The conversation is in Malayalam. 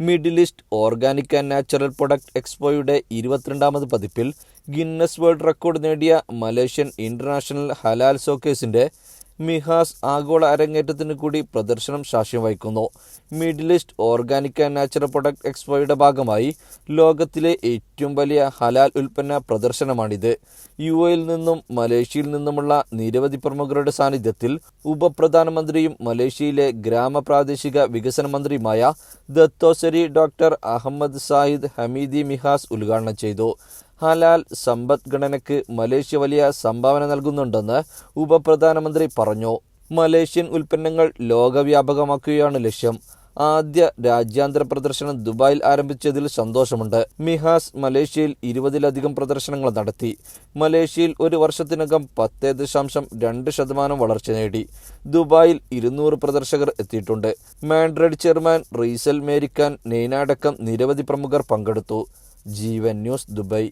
Middle east organic and natural product എക്സ്പോയുടെ ഇരുപത്തിരണ്ടാമത് പതിപ്പിൽ ഗിന്നസ് വേൾഡ് റെക്കോർഡ് നേടിയ മലേഷ്യൻ ഇന്റർനാഷണൽ ഹലാൽ ഷോക്കേസിന്റെ മിഹാസ് ആഗോള അരങ്ങേറ്റത്തിന് കൂടി പ്രദർശനം സാക്ഷ്യം വഹിക്കുന്നു. Middle east organic and natural product എക്സ്പോയുടെ ഭാഗമായി ലോകത്തിലെ ഏറ്റവും വലിയ ഹലാൽ ഉൽപ്പന്ന പ്രദർശനമാണിത്. യു എയിൽ നിന്നും മലേഷ്യയിൽ നിന്നുമുള്ള നിരവധി പ്രമുഖരുടെ സാന്നിധ്യത്തിൽ ഉപപ്രധാനമന്ത്രിയും മലേഷ്യയിലെ ഗ്രാമപ്രാദേശിക വികസന മന്ത്രിയുമായ ദത്തോസരി doctor Ahmad Zahid Hamidi MIHAS ഉദ്ഘാടനം ചെയ്തു. ഹലാൽ സമ്പദ്ഘടനയ്ക്ക് മലേഷ്യ വലിയ സംഭാവന നൽകുന്നുണ്ടെന്ന് ഉപപ്രധാനമന്ത്രി പറഞ്ഞു. മലേഷ്യൻ ഉൽപ്പന്നങ്ങൾ ലോകവ്യാപകമാക്കുകയാണ് ലക്ഷ്യം. ആദ്യ രാജ്യാന്തര പ്രദർശനം ദുബായിൽ ആരംഭിച്ചതിൽ സന്തോഷമുണ്ട്. മിഹാസ് മലേഷ്യയിൽ ഇരുപതിലധികം പ്രദർശനങ്ങൾ നടത്തി. മലേഷ്യയിൽ ഒരു വർഷത്തിനകം പത്ത് ദശാംശം രണ്ട് ശതമാനം വളർച്ച നേടി. ദുബായിൽ ഇരുന്നൂറ് പ്രദർശകർ എത്തിയിട്ടുണ്ട്. മാൻഡ്രഡ് ചെയർമാൻ റീസൽ മേരിക്കാൻ നെയ്നാടക്കം നിരവധി പ്രമുഖർ പങ്കെടുത്തു. Jeevan news Dubai.